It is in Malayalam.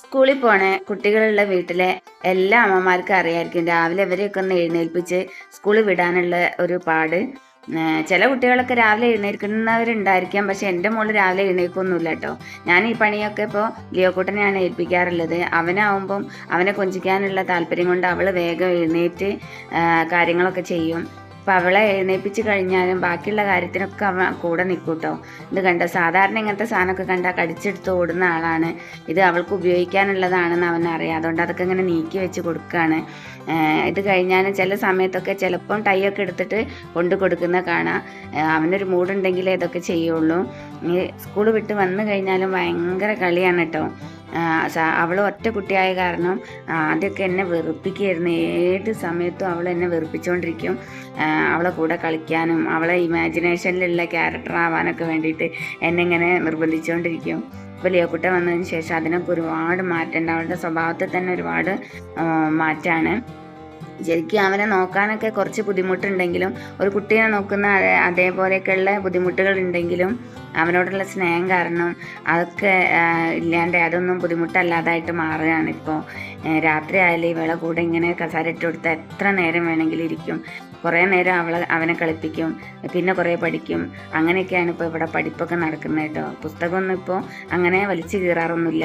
സ്കൂളിൽ പോണ കുട്ടികളുള്ള വീട്ടിലെ എല്ലാ അമ്മമാർക്കും അറിയായിരിക്കും. രാവിലെ ഇവരെയൊക്കെ ഒന്ന് എഴുന്നേൽപ്പിച്ച് സ്കൂളിൽ വിടാനുള്ള ഒരു പാട്. ചില കുട്ടികളൊക്കെ രാവിലെ എഴുന്നേൽക്കുന്നവരുണ്ടായിരിക്കാം. പക്ഷെ എന്റെ മോൾ രാവിലെ എഴുന്നേൽക്കൊന്നുമില്ല കേട്ടോ. ഞാൻ ഈ പണിയൊക്കെ ഇപ്പോൾ ലിയോക്കുട്ടനെയാണ് ഏൽപ്പിക്കാറുള്ളത്. അവനാവുമ്പം അവനെ കൊഞ്ചിക്കാനുള്ള താല്പര്യം കൊണ്ട് അവൾ വേഗം എഴുന്നേറ്റ് കാര്യങ്ങളൊക്കെ ചെയ്യും. അപ്പം അവളെ എഴുന്നേൽപ്പിച്ച് കഴിഞ്ഞാലും ബാക്കിയുള്ള കാര്യത്തിനൊക്കെ അവൻ കൂടെ നിൽക്കൂട്ടോ. കേട്ടോ ഇത് കണ്ടോ? സാധാരണ ഇങ്ങനത്തെ സാധനമൊക്കെ കണ്ടാൽ കടിച്ചെടുത്ത് ഓടുന്ന ആളാണ്. ഇത് അവൾക്ക് ഉപയോഗിക്കാനുള്ളതാണെന്ന് അവനറിയാം അതുകൊണ്ട് അതൊക്കെ ഇങ്ങനെ നീക്കി വെച്ച് കൊടുക്കുകയാണ് ഇത് കഴിഞ്ഞാലും ചില സമയത്തൊക്കെ ചിലപ്പം ടൈ ഒക്കെ എടുത്തിട്ട് കൊണ്ട് കൊടുക്കുന്ന കാണാം. അവനൊരു മൂടുണ്ടെങ്കിലേ ഇതൊക്കെ ചെയ്യുള്ളൂ. സ്കൂൾ വിട്ട് വന്നു കഴിഞ്ഞാലും ഭയങ്കര കളിയാണ് കേട്ടോ. അവൾ ഒറ്റ കുട്ടിയായ കാരണം ആദ്യമൊക്കെ എന്നെ വെറുപ്പിക്കുകയായിരുന്നു ഏത് സമയത്തും അവൾ എന്നെ വെറുപ്പിച്ചുകൊണ്ടിരിക്കും അവളെ കൂടെ കളിക്കാനും അവളെ ഇമാജിനേഷനിലുള്ള ക്യാരക്ടർ ആവാനൊക്കെ വേണ്ടിയിട്ട് എന്നെ ഇങ്ങനെ നിർബന്ധിച്ചുകൊണ്ടിരിക്കും ഇപ്പോൾ ലിയോക്കുട്ട വന്നതിന് ശേഷം അതിനൊക്കെ ഒരുപാട് മാറ്റമുണ്ട് അവളുടെ സ്വഭാവത്തിൽ തന്നെ ഒരുപാട് മാറ്റമാണ്. ശരിക്കും അവനെ നോക്കാനൊക്കെ കുറച്ച് ബുദ്ധിമുട്ടുണ്ടെങ്കിലും ഒരു കുട്ടീനെ നോക്കുന്ന അതേ അതേപോലെയൊക്കെയുള്ള ബുദ്ധിമുട്ടുകൾ ഉണ്ടെങ്കിലും അവനോടുള്ള സ്നേഹം കാരണം അതൊക്കെ ഇല്ലാണ്ട് അതൊന്നും ബുദ്ധിമുട്ടല്ലാതായിട്ട് മാറുകയാണ് ഇപ്പോൾ രാത്രി ആയാലും ഇവളെ കൂടെ ഇങ്ങനെ കസാര ഇട്ട് കൊടുത്താൽ എത്ര നേരം വേണമെങ്കിലും ഇരിക്കും. കുറേ നേരം അവളെ അവനെ കളിപ്പിക്കും പിന്നെ കുറേ പഠിക്കും. അങ്ങനെയൊക്കെയാണ് ഇപ്പോൾ ഇവിടെ പഠിപ്പൊക്കെ നടക്കുന്നത് കേട്ടോ. പുസ്തകമൊന്നും ഇപ്പോൾ അങ്ങനെ വലിച്ചു കീറാറൊന്നുമില്ല.